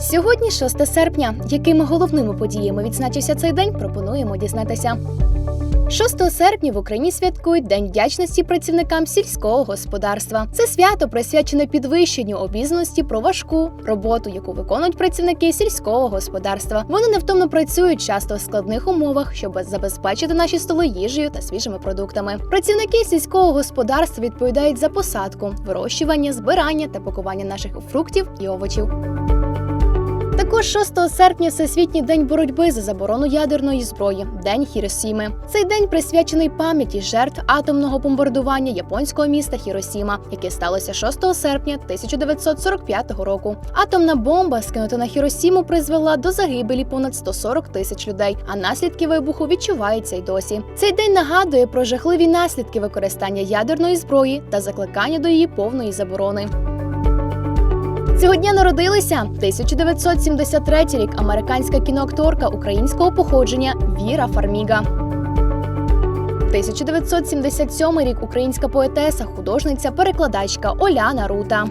Сьогодні 6 серпня. Якими головними подіями відзначився цей день, пропонуємо дізнатися. 6 серпня в Україні святкують День вдячності працівникам сільського господарства. Це свято присвячене підвищенню обізнаності про важку роботу, яку виконують працівники сільського господарства. Вони невтомно працюють часто в складних умовах, щоб забезпечити наші столи їжею та свіжими продуктами. Працівники сільського господарства відповідають за посадку, вирощування, збирання та пакування наших фруктів і овочів. Також 6 серпня Всесвітній день боротьби за заборону ядерної зброї, День Хіросіми. Цей день присвячений пам'яті жертв атомного бомбардування японського міста Хіросіма, яке сталося 6 серпня 1945 року. Атомна бомба, скинута на Хіросіму, призвела до загибелі понад 140 тисяч людей, а наслідки вибуху відчуваються й досі. Цей день нагадує про жахливі наслідки використання ядерної зброї та закликання до її повної заборони. Цього дня народилися 1973 рік американська кіноакторка українського походження Віра Фарміга. 1977 рік українська поетеса, художниця, перекладачка Оляна Рута.